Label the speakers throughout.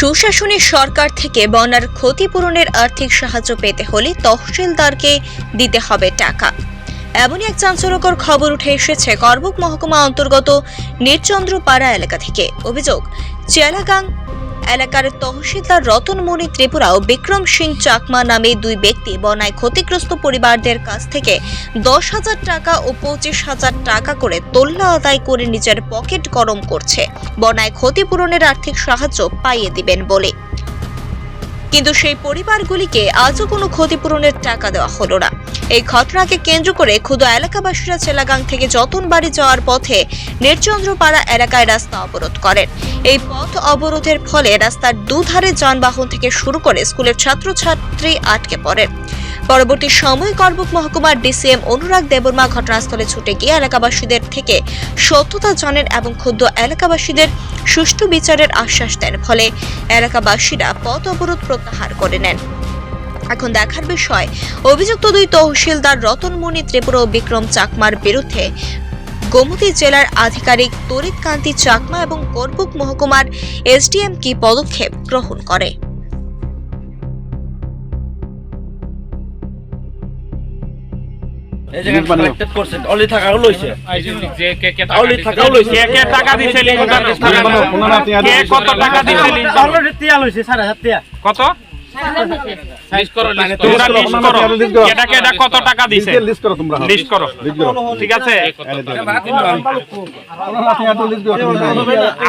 Speaker 1: সুশাসনী সরকার থেকে বন্যার ক্ষতিপূরণের আর্থিক সাহায্য পেতে হলে তহসিলদারকে দিতে হবে টাকা। এমনই এক চাঞ্চল্যকর খবর উঠে এসেছে করবুক মহকুমা অন্তর্গত নিরচন্দ্রপাড়া এলাকা থেকে। অভিযোগ, চেলাগাং এলাকার তহসিলদার রতনমণি ত্রিপুরা ও বিক্রম সিং চাকমা নামে দুই ব্যক্তি বনায় ক্ষতিগ্রস্ত পরিবারদের কাছ থেকে দশ হাজার টাকা ও পঁচিশ হাজার টাকা করে তোল্লা আদায় করে নিজের পকেট গরম করছে। বনায় ক্ষতিপূরণের আর্থিক সাহায্য পাইয়ে দিবেন বলে। কিন্তু সেই পরিবারগুলিকে আজও কোনো ক্ষতিপূরণের টাকা দেওয়া হলো না। এই ঘটনাকে কেন্দ্র করে ক্ষুদ এলাকাবাসীরা চেলাগাং থেকে যতনবাড়ি যাওয়ার পথে নির্চন্দ্রপাড়া এলাকায় রাস্তা অবরোধ করেন। এই পথ অবরোধের ফলে রাস্তার দুধারে যানবাহন থেকে শুরু করে স্কুলের ছাত্রছাত্রী আটকে পড়ে। পরবর্তী সময় করবুক মহকুমার ডিসিএম অনুরাগ দেবর্মা ঘটনাস্থলে ছুটে গিয়ে এলাকাবাসীদের থেকে সত্যতা জানেন এবং ক্ষুদ্র এলাকাবাসীদের সুষ্ঠু বিচারের আশ্বাস দেন। ফলে এলাকাবাসীরা পথ অবরোধ প্রত্যাহার করে নেন। এখন দেখার বিষয় অভিযুক্ত দুই তহসিলদার রতনমণি ত্রিপুরা ও বিক্রম চাকমার বিরুদ্ধে গোমতী জেলার আধিকারিক তরিত কান্তি চাকমা এবং করবুক মহকুমার এসডিএম কি পদক্ষেপ গ্রহণ করে?
Speaker 2: লিঙ্গটা কে কত? কত তোমরা টাকা দিছে?
Speaker 3: লিস্ট করো তোমরা।
Speaker 2: লিস্ট করো। ঠিক আছে?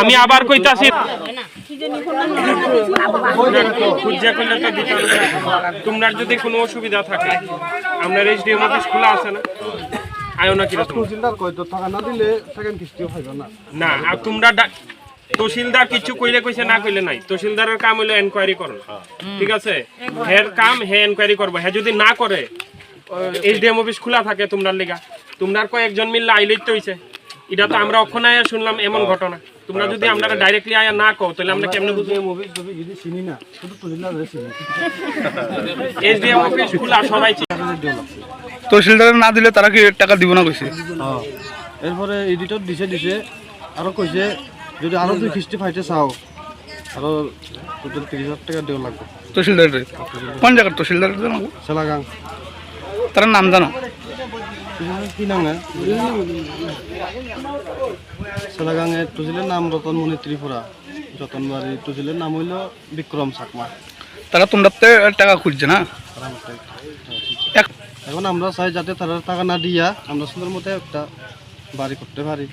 Speaker 2: আমি আবার কইতাছি হবে। তোমরা যদি কোনো অসুবিধা থাকে আপনার এইচডিএম অফিস খোলা আছে না? আয়ো না কীরকম?
Speaker 3: তহসিলদার কই তো টাকা না দিলে সেকেন্ড কিস্তিও পাইবে না।
Speaker 2: না আর তোমরা তহসিলদার কিছু কইলে কইছে না কইলে নাই। তহসিলদারের কাম হলো এনকোয়ারি করো ঠিক আছে? হের কাম হে এনকোয়ারি করব। হে যদি না করে এইচডিএম অফিস খোলা থাকে তোমরার লিগা। তোমরার কয়েকজন মিললে আইলেই তো হইছে। এটা তো আমরা অক্ষণ আয়া শুনলাম এমন ঘটনা। তোমরা যদি আমরা ডাইরেক্টলি আয়া না কও তাহলে আমরা কেমনে বুঝব?
Speaker 3: মুভি টুভি যদি চিনি না শুধু তহসিলদার চিনি।
Speaker 2: এইচডিএম অফিস খোলা সবাই চিনে।
Speaker 4: তহসিলদার না দিলে তারা কি টাকা দিব না কইছে?
Speaker 3: এরপরে এডিটর দিছে দিছে। আরও কইছে যদি আরও দুই কিস্তি পাইতে চাও আরও টোটাল তিরিশ হাজার টাকা দেওয়া লাগবে।
Speaker 4: তহসিলদার কোন জায়গার তহসিলদার
Speaker 3: সেলাগাং।
Speaker 4: তার নাম জানো?
Speaker 3: কি নাম সেলাগাঙে তহসিলের নাম রতনমণি ত্রিপুরা। যতনবাড়ি তহসিলের নাম হইল বিক্রম চাকমা।
Speaker 4: তারা তোমরা টাকা খুঁজছে না?
Speaker 3: এখন আমরা চাই যাতে তারা টাকা না দিয়া আমরা সুন্দর মতো একটা বাড়ি করতে পারি।